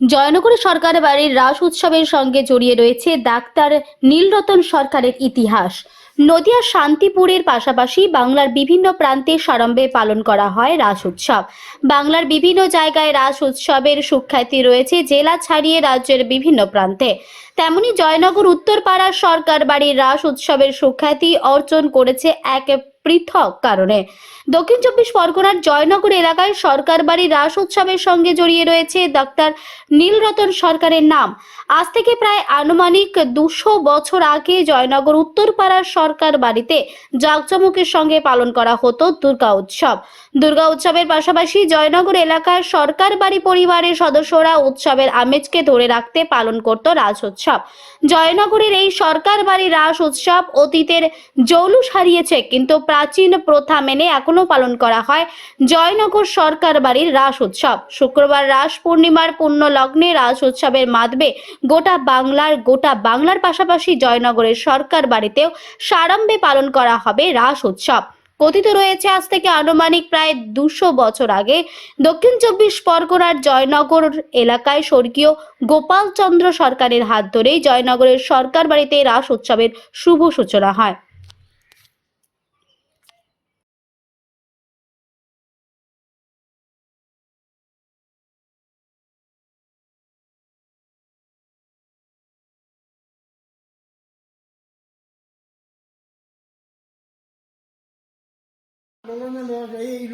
জয়নগরে সরকার বাড়ির রাস উৎসবের সঙ্গে জড়িয়ে রয়েছে ডাক্তার নীলরতন সরকারের ইতিহাস। নদিয়া শান্তিপুরের পাশাপাশি বাংলার বিভিন্ন প্রান্তে সাড়ম্বে পালন করা হয় রাস উৎসব। বাংলার বিভিন্ন জায়গায় রাস উৎসবের সুখ্যাতি রয়েছে জেলা ছাড়িয়ে রাজ্যের বিভিন্ন প্রান্তে। তেমনি জয়নগর উত্তরপাড়ার সরকার বাড়ির রাস উৎসবের সুখ্যাতি অর্জন করেছে এক পৃথক কারণে। দক্ষিণ চব্বিশ পরগনার জয়নগর এলাকায় সরকার বাড়ির রাস উৎসবের সঙ্গে জড়িয়ে রয়েছে ডাক্তার নীলরতন সরকারের নাম। আজ থেকে প্রায় আনুমানিক দুশো বছর আগে জয়নগর উত্তরপাড়ার সরকার বাড়িতে জাঁকজমকের সঙ্গে পালন করা হতো দুর্গা উৎসব। দুর্গা উৎসবের পাশাপাশি জয়নগর এলাকার সরকার বাড়ি পরিবারের সদস্যরা উৎসবের আমেজকে ধরে রাখতে পালন করত রাস উৎসব। জয়নগরের এই সরকার বাড়ি রাস উৎসব অতীতের জৌলুস হারিয়েছে, কিন্তু প্রাচীন প্রথা মেনে এখনও পালন করা হয়। জয়নগর সরকার বাড়ির রাস উৎসব। শুক্রবার রাস পূর্ণিমার পূর্ণ লগ্নে রাস উৎসবের মাধ্যমে গোটা বাংলার গোটা বাংলার পাশাপাশি জয়নগরের সরকার বাড়িতেও সাড়ম্বে পালন করা হবে রাস উৎসব। কথিত রয়েছে, আজ থেকে আনুমানিক প্রায় দুশো বছর আগে দক্ষিণ চব্বিশ পরগনার জয়নগর এলাকায় স্বর্গীয় গোপালচন্দ্র সরকারের হাত ধরেই জয়নগরের সরকার বাড়িতে রাস উৎসবের শুভ সূচনা হয়।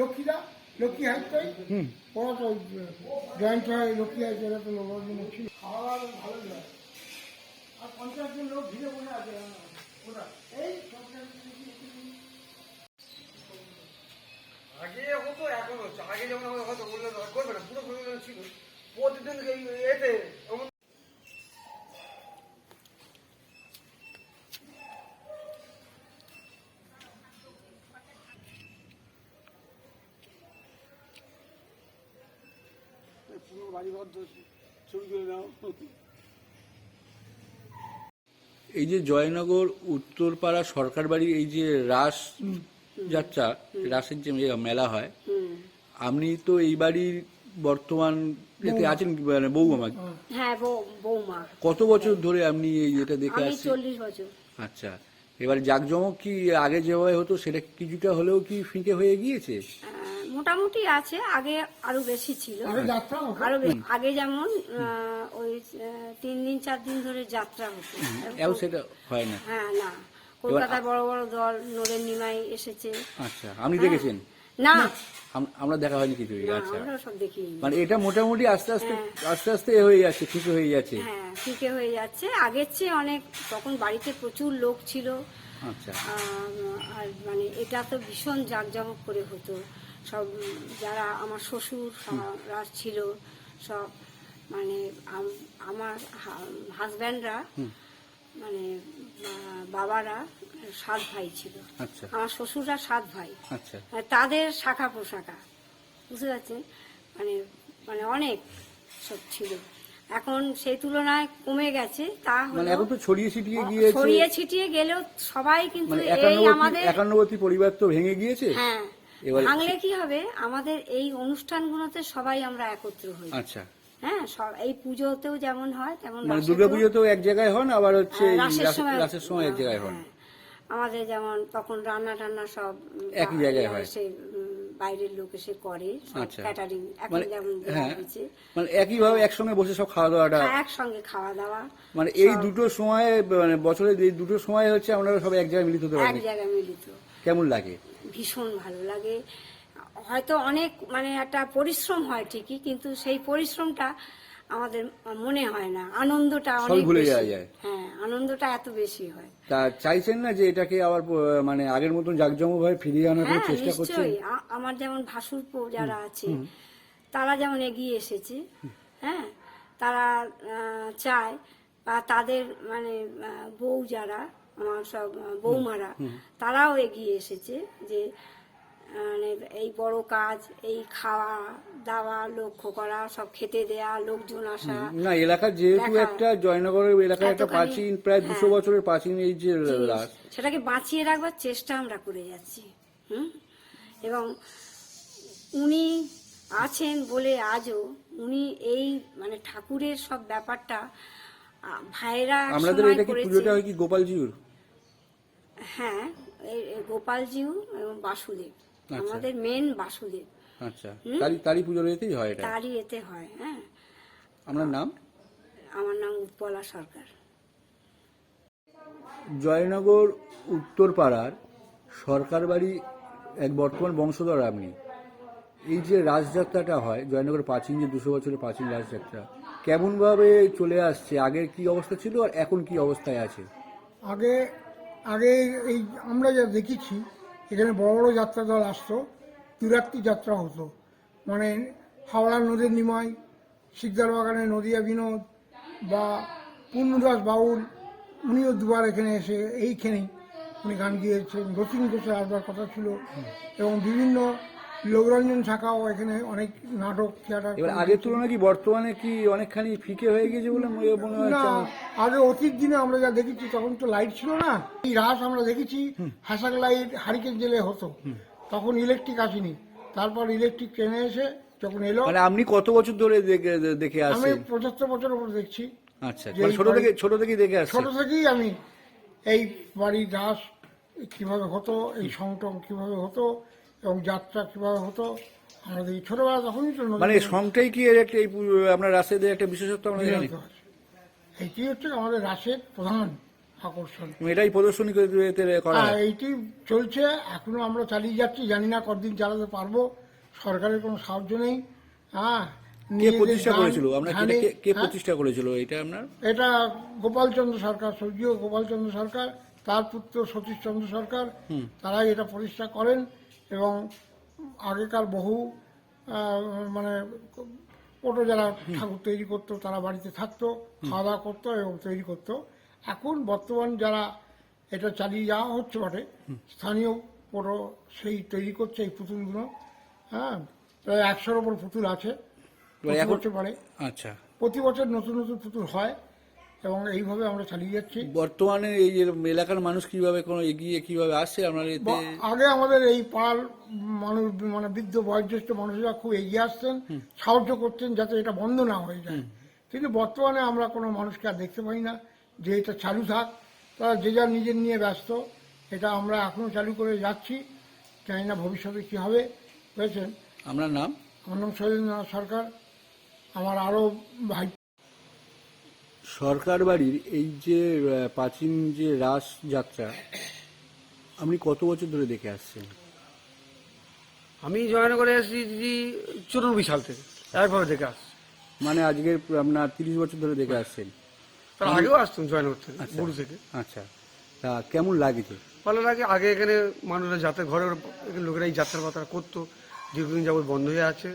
লক্ষ্মীরা লক্ষ্মী হাইটটাই ওরা তো জয়েন্ট হয় লক্ষ্মী হাইট এরা তো লোকজন ছিল খাওয়া দাওয়া ভালো যায় আর পঞ্চাশ জন লোক ভিড়ে বসে আছে ওরা। এই আগে হতো এখন হচ্ছে। আগে যেমন হয়তো বললে তো করবে না। পুরো ছিল। প্রতিদিন এতে ছবি এই যে জয়নগর উত্তরপাড়া সরকার বাড়ির এই যে রাস যাত্রা রাসের যে মেলা হয় আপনি তো এই বাড়ির বর্তমান এতে আছেন কি মানে বৌমা? হ্যাঁ বৌমা। কত বছর ধরে আপনি এই এটা দেখে আসছেন? চল্লিশ বছর। আচ্ছা এবার জাকজমক কি আগে যেভাবে হতো সেটা কিছুটা হলেও কি ফিকে হয়ে গিয়েছে? মোটামুটি আছে আগে আরও বেশি ছিল। আরে আগে যেমন ওই তিন দিন চার দিন ধরে যাত্রা হতো। সেটা হয় না। হ্যাঁ না। কলকাতায় বড় বড় দল নোরের নিমাই এসেছে। আচ্ছা আপনি দেখেছেন? না। আমরা দেখা হয়নি কিছুই না, আচ্ছা। আমরা সব দেখি মানে এটা মোটামুটি আস্তে আস্তে আস্তে আস্তে এ হয়ে যাচ্ছে ঠিক হয়ে যাচ্ছে। হ্যাঁ ফিকে হয়ে যাচ্ছে। আগের চেয়ে অনেক তখন বাড়িতে প্রচুর লোক ছিল। আচ্ছা। আর মানে এটা তো ভীষণ জাঁকজমক করে হতো। সব যারা আমার শ্বশুর রা ছিল সব মানে আমার হাজব্যান্ডরা মানে বাবারা সাত ভাই ছিল। আচ্ছা। আমার শ্বশুররা সাত ভাই। আচ্ছা। মানে তাদের শাখা পোশাখা বুঝতে পারছেন? মানে মানে অনেক সব ছিল। এখন সেই তুলনায় কমে গেছে তা মানে এখন তো ছড়িয়ে ছিটিয়ে গিয়েছে। ছড়িয়ে ছিটিয়ে গেলেও সবাই কিন্তু মানে এই আমাদের একান্নবর্তী পরিবার তো ভেঙে গিয়েছে? হ্যাঁ। ভাঙলে কি হবে? আমাদের এই অনুষ্ঠানগুলোতে সবাই আমরা একত্র হই। আচ্ছা। হ্যাঁ সব এই পুজোতেও যেমন হয় তেমন মানে রাসেতেও- এক জায়গায় হন আবার হচ্ছে হ্যাঁ, রাসের সময় এক জায়গায় হন? হ্যাঁ। আমাদের যেমন তখন রান্না টান্না সব একই জায়গায় হয়। এসে উম, বাইরের লোক এসে করে আচ্ছা। ক্যাটারিং এখন মানে যেমন হ্যাঁ হয়েছে মানে একইভাবে একসঙ্গে বসে সব খাওয়া দাওয়াটা হ্যাঁ, একসঙ্গে খাওয়া দাওয়া। মানে এই দুটো সময় মানে বছরের এই দুটো সময় হচ্ছে আমরা সব এক জায়গায় মিলিত হতে পারি এক জায়গায় মিলিত। কেমন লাগে? ভীষণ ভালো লাগে। হয়তো অনেক মানে একটা পরিশ্রম হয় ঠিকই কিন্তু সেই পরিশ্রমটা আমাদের মনে হয় না। আনন্দটা অনেক ভুলে যাওয়া যায়। হ্যাঁ আনন্দটা এত বেশি হয়। তা চাইছেন না যে এটাকে আবার মানে আগের মতন জাঁকজমক ভাবে ফিরিয়ে আনার হ্যাঁ চেষ্টা করছেন? নিশ্চয়ই আমার যেমন ভাসুরপো যারা আছে তারা যেমন এগিয়ে এসেছে হ্যাঁ তারা চায় বা তাদের মানে বউ যারা আমার সব বৌমারা তারাও এগিয়ে এসেছে যে মানে এই বড় কাজ এই খাওয়া দাওয়া লক্ষ্য করা সব খেতে দেয়া লোকজন আসা না এলাকার যেহেতু একটা জয়নগরের এলাকার একটা প্রাচীন প্রায় দুশো হ্যাঁ। বছরের প্রাচীন এই যে সেটাকে বাঁচিয়ে রাখবার চেষ্টা আমরা করে যাচ্ছি হুম? এবং উনি আছেন বলে আজও উনি এই মানে ঠাকুরের সব ব্যাপারটা ভাইরা আমাদের এটা কি। পুজোটা হয় কি গোপালজিউর হ্যাঁ গোপালজিউ এবং বাসুদেব। আচ্ছা। আমাদের মেন বাসুদেব। আচ্ছা। তারই তারই পুজোর এতেই হয় এটা? তারই এতে হয় হ্যাঁ। আপনার নাম? আমার নাম উৎপলা সরকার। জয়নগর উত্তরপাড়ার সরকার বাড়ি এক বর্তমান বংশধর আপনি। এই যে রাজযাত্রাটা হয় জয়নগর প্রাচীন যে দুশো বছরের প্রাচীন রাজযাত্রা কেমনভাবে চলে আসছে? আগে কি অবস্থা ছিল আর এখন কি অবস্থায় আছে? আগে আগে এই আমরা যা দেখেছি এখানে বড় বড় যাত্রা দল আসতো তিরাত্রি যাত্রা হতো। মানে হাওড়া নদীর নিমাই শিকদার বাগানে নদিয়া বিনোদ বা পূর্ণদাস বাউল উনিও দুবার এখানে এসে এইখানেই উনি গান গিয়েছেন। রতিন ঘোষের আসবার কথা ছিল। এবং বিভিন্ন লোকরঞ্জন শাখাও এখানে অনেক নাটক থিয়েটার এবার আগের তুলনায় কি বর্তমানে কি অনেকখানি ফিকে হয়ে গেছে বলে মনে মনে না আগে অতীত দিনে আমরা যা দেখেছি তখন তো লাইট ছিল না। এই রাস আমরা দেখেছি হ্যাসাক লাইট হারিকেন জেলে হতো। তখন ইলেকট্রিক আসেনি। তারপর ইলেকট্রিক ট্রেনে এসে যখন এলো মানে আপনি কত বছর ধরে দেখে দেখে আমি পঁচাত্তর বছর উপর দেখছি। আচ্ছা মানে ছোট থেকে ছোট থেকেই দেখে আসছেন? ছোট থেকেই আমি এই বাড়ির রাস কীভাবে হতো এই সংটং কীভাবে হতো এবং যাত্রা কীভাবে হতো আমরা দেখি ছোটবেলা তখনই তো মানে সংটাই কি এর একটা এই আপনার রাস্তায় একটা বিশেষত্ব আমরা জানি। এইটি হচ্ছে আমাদের রাসের প্রধান আকর্ষণ। এটাই প্রদর্শনী করে এইটি চলছে এখনও আমরা চালিয়ে যাচ্ছি জানি না কতদিন চালাতে পারব সরকারের কোনো সাহায্য নেই। হ্যাঁ কে প্রতিষ্ঠা করেছিল? কি- কে- কে হ্যাঁ? প্রতিষ্ঠা করেছিল? এটা আপনার? এটা গোপালচন্দ্র সরকার স্বর্গীয় গোপালচন্দ্র সরকার তার পুত্র সতীশচন্দ্র সরকার তারাই এটা প্রতিষ্ঠা করেন। এবং আগেকার বহু মানে ওটো যারা ঠাকুর তৈরি করতো তারা বাড়িতে থাকতো খাওয়া দাওয়া করতো এবং তৈরি করতো। এখন বর্তমান যারা এটা চালিয়ে যাওয়া হচ্ছে বটে স্থানীয় পুরো সেই তৈরি করছে এই পুতুলগুলো হ্যাঁ প্রায় একশোর ওপর পুতুল আছে প্রতি বছর পরে আচ্ছা। প্রতি বছর নতুন নতুন পুতুল হয় এবং এইভাবে আমরা চালিয়ে যাচ্ছি। বর্তমানে এই এলাকার মানুষ কীভাবে কোনো এগিয়ে কীভাবে আসছে আপনার এতে আগে আমাদের এই পাড়ার মানুষ মানে বৃদ্ধ বয়োজ্যেষ্ঠ মানুষরা খুব এগিয়ে আসতেন সাহায্য করতেন যাতে এটা বন্ধ না হয়ে যায়। কিন্তু বর্তমানে আমরা কোনো মানুষকে আর দেখতে পাই না যে এটা চালু থাক। তারা যে যার নিজের নিয়ে ব্যস্ত এটা আমরা এখনও চালু করে যাচ্ছি। জানি না ভবিষ্যতে কী হবে। বুঝেছেন? আপনার নাম? আমার নাম শৈলেন্দ্রনাথ সরকার। আমার আরও ভাই সরকার বাড়ির এই যে প্রাচীন যে রাস যাত্রা আপনি কত বছর ধরে দেখে আসছেন? আমি জয়নগরে দিদি চুরানব্বই সাল থেকে একভাবে দেখে আসছি। মানে আজকে আপনার তিরিশ বছর ধরে দেখে আসছেন? তার আগেও আসতাম জয়নগর থেকে বুড়ু থেকে। আচ্ছা। তা কেমন লাগছে ভালো লাগে আগে এখানে মানুষরা যাতে ঘরে লোকেরা এই যাত্রার কথা করতো দীর্ঘদিন যাবত বন্ধ হয়ে আছে।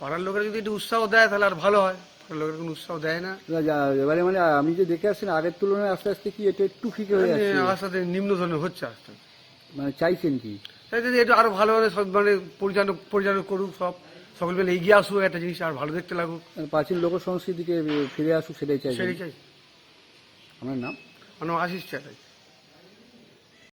পাড়ার লোকেরা যদি একটু উৎসাহ দেয় তাহলে আর ভালো হয়। লোকেরা কোনো উৎসাহ দেয় না। এবারে মানে আমি যে দেখে আসছেন আগের তুলনায় আস্তে আস্তে কি এটা একটু ফিকে হয়ে যাচ্ছে আস্তে আস্তে নিম্ন ধরনের হচ্ছে আস্তে। মানে চাইছেন কি? তাই যদি এটা আরও ভালোভাবে সব মানে পরিচালনা পরিচালক করুক সব সকল মিলে এগিয়ে আসুক একটা জিনিস আর ভালো দেখতে লাগুক। মানে প্রাচীন লোক সংস্কৃতিকে ফিরে আসুক সেটাই চাই সেটাই চাই। আমার নাম? আমার নাম আশিস চ্যাটার্জি।